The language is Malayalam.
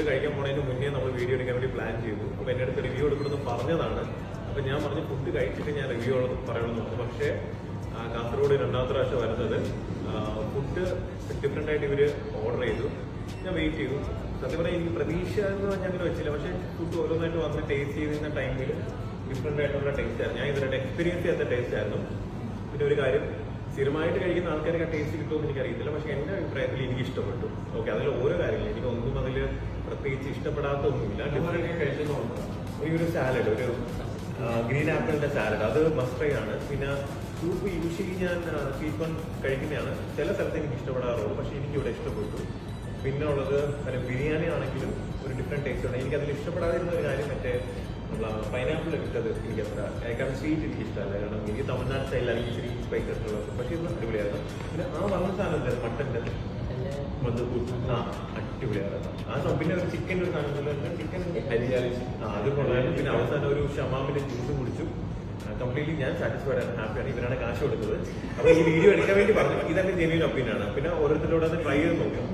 ഫുഡ് കഴിക്കാൻ പോണതിന് മുന്നേ നമ്മൾ വീഡിയോ എടുക്കാൻ വേണ്ടി പ്ലാൻ ചെയ്തു. അപ്പോൾ എന്റെ അടുത്ത് റിവ്യൂ എടുക്കണമെന്ന് പറഞ്ഞതാണ്. അപ്പോൾ ഞാൻ പറഞ്ഞു ഫുഡ് കഴിച്ചിട്ട് ഞാൻ റിവ്യൂ പറയണമെന്ന് പറഞ്ഞു. പക്ഷേ കാസർഗോഡ് രണ്ടാമത്തെ പ്രാവശ്യം വരുന്നത്. ഫുഡ് ഡിഫറെന്റ് ആയിട്ട് ഇവർ ഓർഡർ ചെയ്തു. ഞാൻ വെയിറ്റ് ചെയ്തു. സത്യം പറഞ്ഞാൽ എനിക്ക് പ്രതീക്ഷ എന്ന് പറഞ്ഞാൽ അങ്ങനെ വെച്ചില്ല. പക്ഷെ ഫുഡ് ഓരോന്നായിട്ട് വന്ന് ടേസ്റ്റ് ചെയ്യുന്ന ടൈമിൽ ഡിഫറെന്റ് ആയിട്ടുള്ള ടേസ്റ്റ് ആയിരുന്നു. ഞാൻ ഇതുവരെ എക്സ്പീരിയൻസ് ചെയ്യാത്ത ടേസ്റ്റ് ആയിരുന്നു. പിന്നെ ഒരു കാര്യം സ്ഥിരമായിട്ട് കഴിക്കുന്ന ആൾക്കാർക്ക് ആ ടേസ്റ്റ് കിട്ടുമെന്ന് എനിക്കറിയത്തില്ല. പക്ഷേ എന്റെ അഭിപ്രായത്തിൽ എനിക്ക് ഇഷ്ടപ്പെട്ടു ഓക്കെ അതിൽ ഓരോ കാര്യങ്ങളും. എനിക്ക് ഒന്നും പ്രത്യേകിച്ച് ഇഷ്ടപ്പെടാത്ത ഒന്നുമില്ല ഡിഫറെന്റ് കഴിച്ചതുകൊണ്ട് ഈ ഒരു സാലഡ് ഒരു ഗ്രീൻ ആപ്പിളിന്റെ സാലഡ് അത് മസ്റ്റ് ആണ്. പിന്നെ സൂപ്പ് യൂഷ്വലി ഞാൻ സ്വീറ്റ് കോൺ കഴിക്കുന്നതാണ്. ചില സ്ഥലത്ത് എനിക്ക് ഇഷ്ടപ്പെടാറുള്ളൂ. പക്ഷേ എനിക്ക് ഇവിടെ ഇഷ്ടപ്പെട്ടു. പിന്നെ ഉള്ളത് അല്ല ബിരിയാണി ആണെങ്കിലും ഒരു ഡിഫറെന്റ് ടേസ്റ്റ് ആണ്. എനിക്ക് അതിൽ ഇഷ്ടപ്പെടാതിരുന്ന ഒരു കാര്യം മറ്റേ പൈനാപ്പിൾ ഇട്ടത് എനിക്ക് അത്ര കാരണം സ്വീറ്റ് എനിക്ക് ഇഷ്ടമല്ല. കാരണം എനിക്ക് തമിഴ്നാട് സ്റ്റൈൽ അല്ലെങ്കിൽ ഇച്ചിരി സ്പൈസസ് ഉള്ളത്. പക്ഷേ ഇത് അടിപൊളിയായിരുന്നു. പിന്നെ ആ വന്ന സാധനം മട്ടന്റെ മധുപൂർ ആ അടിപൊളിയാണ്. ആ പിന്നെ ഒരു ചിക്കൻ ഒരു സാധനം ചിക്കൻ ആ അത് കൊള്ളായിരുന്നു. പിന്നെ അവസാനം ഒരു ഷമാമിന്റെ ജ്യൂസ് കുടിച്ചു. കംപ്ലീറ്റ്ലി ഞാൻ സാറ്റിസ്ഫൈഡ് ആണ്. ഹാപ്പിയാണ് ഇവരാണ് കാശ് കൊടുത്തത്. അപ്പൊ ഈ വീഡിയോ എടുക്കാൻ വേണ്ടി പറഞ്ഞു. ഇതെന്റെ ജെന്യൂൻ ഒപ്പീനിയൻ ആണ്. പിന്നെ ഓരോരുത്തരോട് അത് ട്രൈ ചെയ്ത് നോക്കാം.